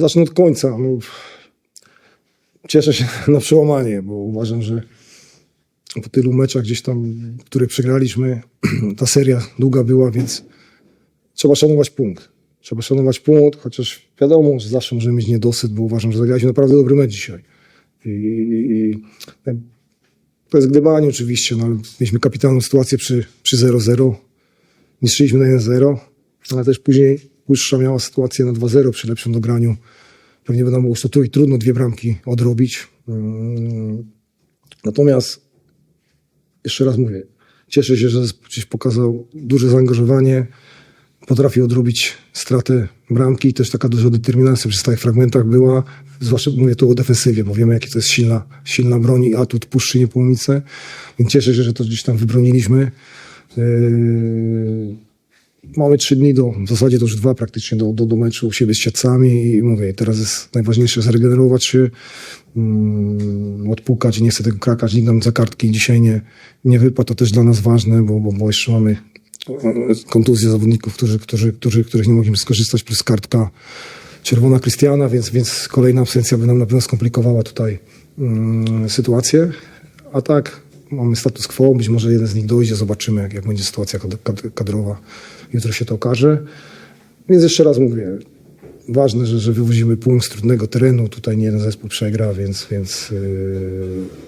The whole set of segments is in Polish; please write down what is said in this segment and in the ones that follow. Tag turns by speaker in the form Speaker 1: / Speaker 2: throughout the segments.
Speaker 1: Zacznę od końca. No, cieszę się na przełamanie, bo uważam, że po tylu meczach gdzieś tam, które przegraliśmy, ta seria długa była, więc trzeba szanować punkt. Trzeba szanować punkt, chociaż wiadomo, że zawsze możemy mieć niedosyt, bo uważam, że zagraliśmy naprawdę dobry mecz dzisiaj. I, i, i to jest gdybanie oczywiście, no, mieliśmy kapitalną sytuację przy, przy 0-0. Niszczyliśmy na 1-0, ale też później Łyższa miała sytuację na 2-0 przy lepszym dograniu. Pewnie było tu i trudno dwie bramki odrobić. Mm. Natomiast jeszcze raz mówię, cieszę się, że dziś pokazał duże zaangażowanie, potrafił odrobić stratę bramki i też taka duża determinacja przy stałych fragmentach była, zwłaszcza mówię tu o defensywie, bo wiemy, jakie to jest silna, silna broń i atut Puszczy Niepołomice, więc cieszę się, że to gdzieś tam wybroniliśmy. Yy, Mamy trzy dni do, w zasadzie to już dwa praktycznie do, do, do meczu u siebie z Siatcami i mówię, teraz jest najważniejsze zregenerować się, mm, odpukać, nie chcę tego krakać, nikt nam za kartki dzisiaj nie, nie wypadł, to też dla nas ważne, bo, bo, bo jeszcze mamy kontuzję zawodników, którzy, którzy, którzy, których nie mogliśmy skorzystać, plus kartka czerwona Krystiana, więc, więc kolejna absencja by nam na pewno skomplikowała tutaj mm, sytuację, a tak mamy status quo, być może jeden z nich dojdzie, zobaczymy jak, jak będzie sytuacja kad- kad- kadrowa, jutro się to okaże. Więc jeszcze raz mówię, ważne, że, że wywozimy punkt z trudnego terenu, tutaj nie jeden zespół przegra, więc, więc yy,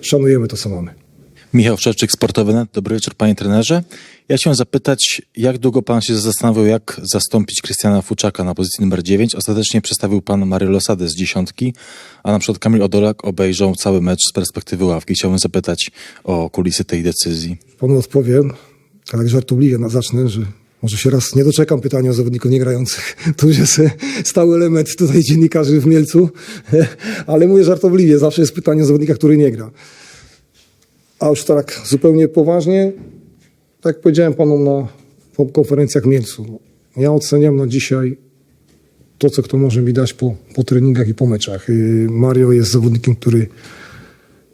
Speaker 1: szanujemy to, co mamy.
Speaker 2: Michał Szczerczyk, Sportowy Net. Dobry wieczór, panie trenerze. Ja chciałem zapytać, jak długo pan się zastanawiał, jak zastąpić Krystiana Fuczaka na pozycji numer 9? Ostatecznie przedstawił pan Mario Losadę z dziesiątki, a na przykład Kamil Odolak obejrzał cały mecz z perspektywy ławki. Chciałbym zapytać o kulisy tej decyzji.
Speaker 1: Panu odpowiem, ale żartobliwie na zacznę, że może się raz nie doczekam pytania o zawodników niegrających. To już jest stały element tutaj dziennikarzy w Mielcu, ale mówię żartobliwie, zawsze jest pytanie o zawodnika, który nie gra. A już tak zupełnie poważnie, tak jak powiedziałem panu na konferencjach w Mielcu, ja oceniam na dzisiaj to, co kto może mi dać po, po treningach i po meczach. Yy, Mario jest zawodnikiem, który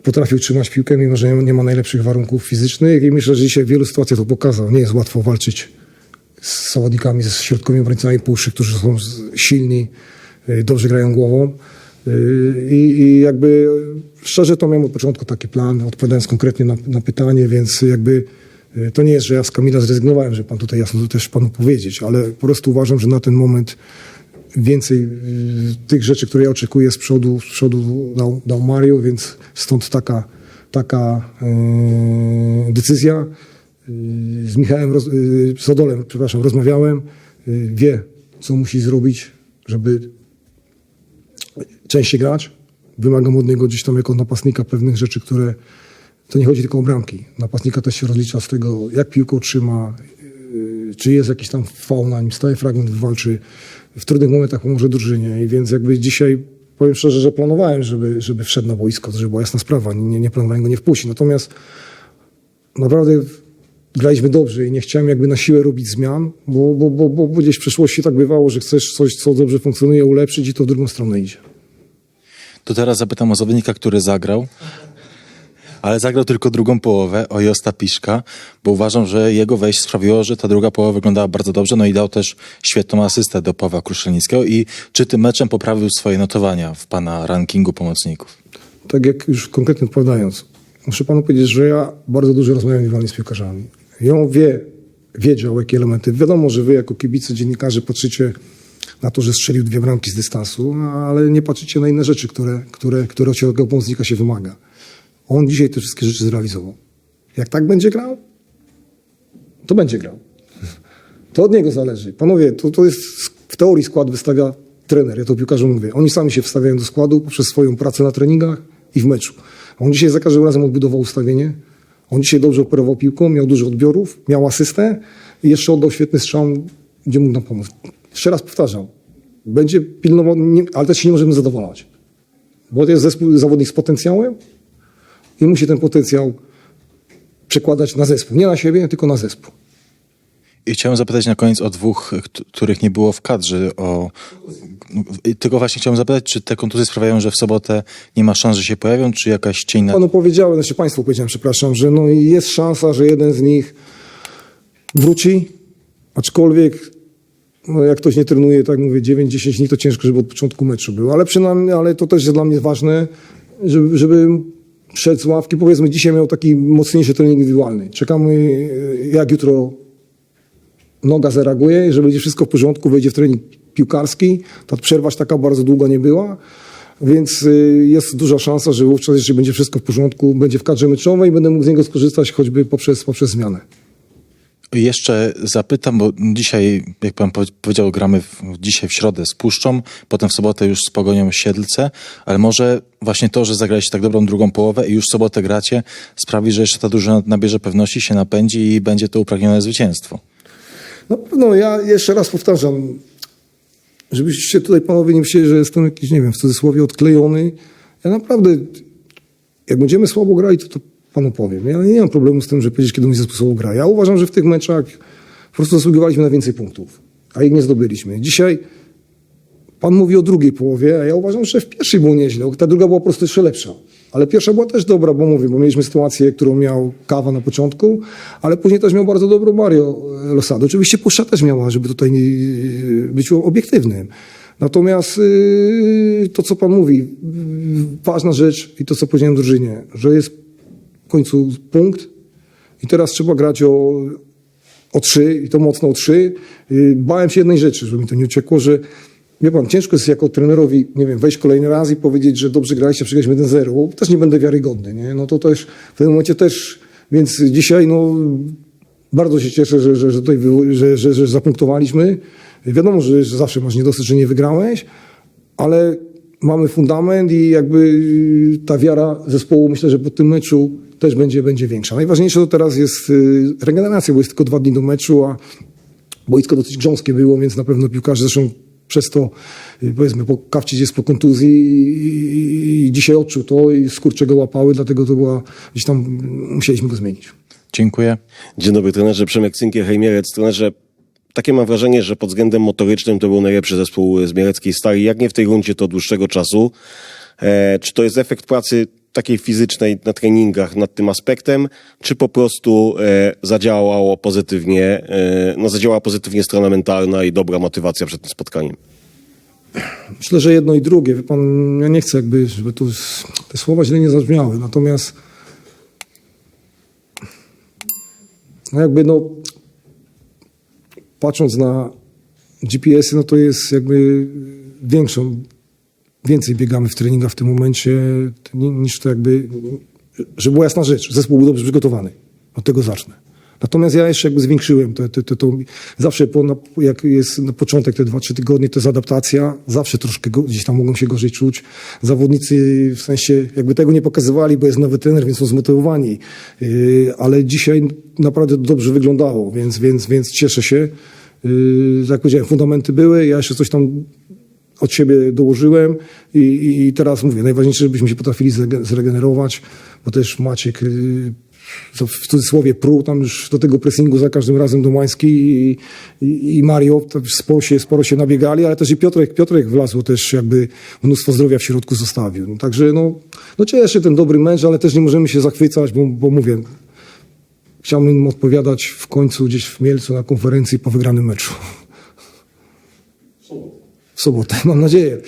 Speaker 1: potrafił trzymać piłkę, mimo że nie- ma najlepszych warunków fizycznych i myślę, że dzisiaj w wielu sytuacjach to pokazał. Nie jest łatwo walczyć z zawodnikami, ze środkowymi obrońcami puszczy, którzy są z- silni, y, dobrze grają głową. Y, I, I jakby szczerze to miałem od początku taki plan, odpowiadając konkretnie na, na pytanie, więc jakby y, to nie jest, że ja z Kamila zrezygnowałem, że pan tutaj jasno to też panu powiedzieć, ale po prostu uważam, że na ten moment więcej y, tych rzeczy, które ja oczekuję z przodu, z przodu dał, dał Mario, więc stąd taka, taka y, decyzja. Z Michałem, roz, y, z Odolem, przepraszam, rozmawiałem. Wie, co musi zrobić, żeby częściej grać. Wymagam od niego gdzieś tam jako napastnika pewnych rzeczy, które to nie chodzi tylko o bramki. Napastnika też się rozlicza z tego, jak piłką trzyma, yy, czy jest jakiś tam faul na nim, staje fragment, walczy. W trudnych momentach pomoże drużynie. I więc jakby dzisiaj powiem szczerze, że planowałem, żeby, żeby wszedł na boisko, żeby była jasna sprawa. Nie, nie planowałem go nie wpuścić. Natomiast naprawdę graliśmy dobrze i nie chciałem jakby na siłę robić zmian, bo, bo, bo, bo gdzieś w przeszłości tak bywało, że chcesz coś, co dobrze funkcjonuje, ulepszyć i to w drugą stronę idzie.
Speaker 2: To teraz zapytam o zawodnika, który zagrał, ale zagrał tylko drugą połowę, o Josta Piszka, bo uważam, że jego wejście sprawiło, że ta druga połowa wyglądała bardzo dobrze, no i dał też świetną asystę do Pawła Kruszelnickiego. I czy tym meczem poprawił swoje notowania w pana rankingu pomocników?
Speaker 1: tak jak już konkretnie odpowiadając, muszę panu powiedzieć, że ja bardzo dużo rozmawiam indywidualnie z piłkarzami. On wie, wiedział, jakie elementy. Wiadomo, że wy jako kibice, dziennikarze patrzycie na to, że strzelił dwie bramki z dystansu, no, ale nie patrzycie na inne rzeczy, które, które, które od tego pomocnika się wymaga. On dzisiaj te wszystkie rzeczy zrealizował. Jak tak będzie grał, to będzie grał. To od niego zależy. Panowie, to, to jest w teorii skład wystawia trener, ja to piłkarzom mówię. Oni sami się wstawiają do składu poprzez swoją pracę na treningach i w meczu. On dzisiaj za każdym razem odbudował ustawienie. On dzisiaj dobrze operował piłką, miał dużo odbiorów, miał asystę i jeszcze oddał świetny strzał, gdzie mógł nam pomóc. Jeszcze raz powtarzam, będzie pilnował, ale też się nie możemy zadowalać. Bo to jest zespół, zawodnik z potencjałem i musi ten potencjał przekładać na zespół. Nie na siebie, tylko na zespół.
Speaker 2: I chciałem zapytać na koniec o dwóch, kt- których nie było w kadrze. O... Tylko właśnie chciałem zapytać, czy te kontuzje sprawiają, że w sobotę nie ma szans, że się pojawią, czy jakaś cień na...
Speaker 1: Panu powiedziałem, znaczy Państwu powiedziałem, przepraszam, że no i jest szansa, że jeden z nich wróci, aczkolwiek no jak ktoś nie trenuje, tak mówię, 9-10 dni, to ciężko, żeby od początku meczu było. Ale przynajmniej, ale to też jest dla mnie ważne, żeby, żeby przed ławki, powiedzmy, dzisiaj miał taki mocniejszy trening indywidualny. Czekamy, e, jak jutro noga zareaguje, jeżeli będzie wszystko w porządku, wejdzie w trening piłkarski, ta przerwa taka bardzo długa nie była, więc y, jest duża szansa, że wówczas, jeżeli będzie wszystko w porządku, będzie w kadrze meczowej i będę mógł z niego skorzystać choćby poprzez, poprzez zmianę.
Speaker 2: Jeszcze zapytam, bo dzisiaj, jak pan powie- powiedział, gramy w, dzisiaj w środę z Puszczą, potem w sobotę już z Pogonią Siedlce, ale może właśnie to, że zagraliście tak dobrą drugą połowę i już w sobotę gracie, sprawi, że jeszcze ta drużyna nabierze pewności, się napędzi i będzie to upragnione zwycięstwo.
Speaker 1: Na pewno ja jeszcze raz powtarzam, żebyście tutaj panowie nie myśleli, że jestem jakiś, nie wiem, w cudzysłowie odklejony. Ja naprawdę, jak będziemy słabo grali, to, to panu powiem. Ja nie mam problemu z tym, że powiedzieć, kiedy mój zespół gra. Ja uważam, że w tych meczach po prostu zasługiwaliśmy na więcej punktów, a ich nie zdobyliśmy. Dzisiaj Pan mówi o drugiej połowie, a ja uważam, że w pierwszej było nieźle. Ta druga była po prostu jeszcze lepsza. Ale pierwsza była też dobra, bo mówię, bo mieliśmy sytuację, którą miał Kawa na początku, ale później też miał bardzo dobrą Mario Losado. Oczywiście Puszcza też miała, żeby tutaj być obiektywnym. Natomiast yy, to, co Pan mówi, ważna rzecz i to, co powiedziałem drużynie, że jest w końcu punkt i teraz trzeba grać o, o trzy i to mocno o trzy. Yy, Bałem się jednej rzeczy, żeby mi to nie uciekło, że wie pan, ciężko jest jako trenerowi, nie wiem, wejść kolejny raz i powiedzieć, że dobrze graliście, przegraliśmy 1-0, bo też nie będę wiarygodny, nie? No to też w tym momencie też, więc dzisiaj no bardzo się cieszę, że, że, że tutaj że, że, że zapunktowaliśmy. Wiadomo, że że zawsze masz niedosyt, że nie wygrałeś, ale mamy fundament i jakby ta wiara zespołu myślę, że po tym meczu też będzie, będzie większa. Najważniejsze to teraz jest y, regeneracja, bo jest tylko dwa dni do meczu, a boisko dosyć grząskie było, więc na pewno piłkarze zresztą przez to, y, powiedzmy, po Kawcic jest po kontuzji i, i dzisiaj odczuł to i skurcze go łapały, dlatego to była, gdzieś tam musieliśmy go zmienić.
Speaker 2: Dziękuję.
Speaker 3: Dzień dobry, trenerze Przemek Cynkier, Hejmierec. Trenerze, takie mam wrażenie, że pod względem motorycznym to był najlepszy zespół z Mieleckiej Stali. Jak nie w tej rundzie, to od dłuższego czasu. E, czy to jest efekt pracy takiej fizycznej na treningach nad tym aspektem, czy po prostu e, zadziałało pozytywnie, e, no zadziałała pozytywnie strona mentalna i dobra motywacja przed tym spotkaniem?
Speaker 1: Myślę, że jedno i drugie. Wie pan, ja nie chcę jakby, żeby tu te słowa źle nie zabrzmiały, natomiast no jakby no patrząc na GPS-y, no to jest jakby większą, więcej biegamy w treningach w tym momencie ni- niż to jakby, żeby była jasna rzecz, zespół był dobrze przygotowany. Od tego zacznę. Natomiast ja jeszcze jakby zwiększyłem to, to, to, to zawsze po, na, jak jest na początek te dwa, trzy tygodnie, to jest adaptacja, zawsze troszkę go, gdzieś tam mogą się gorzej czuć. Zawodnicy w sensie jakby tego nie pokazywali, bo jest nowy trener, więc są zmotywowani. Yy, ale dzisiaj naprawdę dobrze wyglądało, więc, więc, więc cieszę się. Yy, jak powiedziałem, fundamenty były, ja jeszcze coś tam od siebie dołożyłem i, i, teraz mówię, najważniejsze, żebyśmy się potrafili zrege- zregenerować, bo też Maciek yy, to w cudzysłowie pruł tam już do tego pressingu za każdym razem Domański i, i, i Mario, sporo się, sporo się nabiegali, ale też i Piotrek, Piotrek wlazł też jakby mnóstwo zdrowia w środku zostawił. No, także no, no cieszę się ten dobry mecz, ale też nie możemy się zachwycać, bo, bo mówię, chciałbym odpowiadać w końcu gdzieś w Mielcu na konferencji po wygranym meczu. W sobotę, mam nadzieję.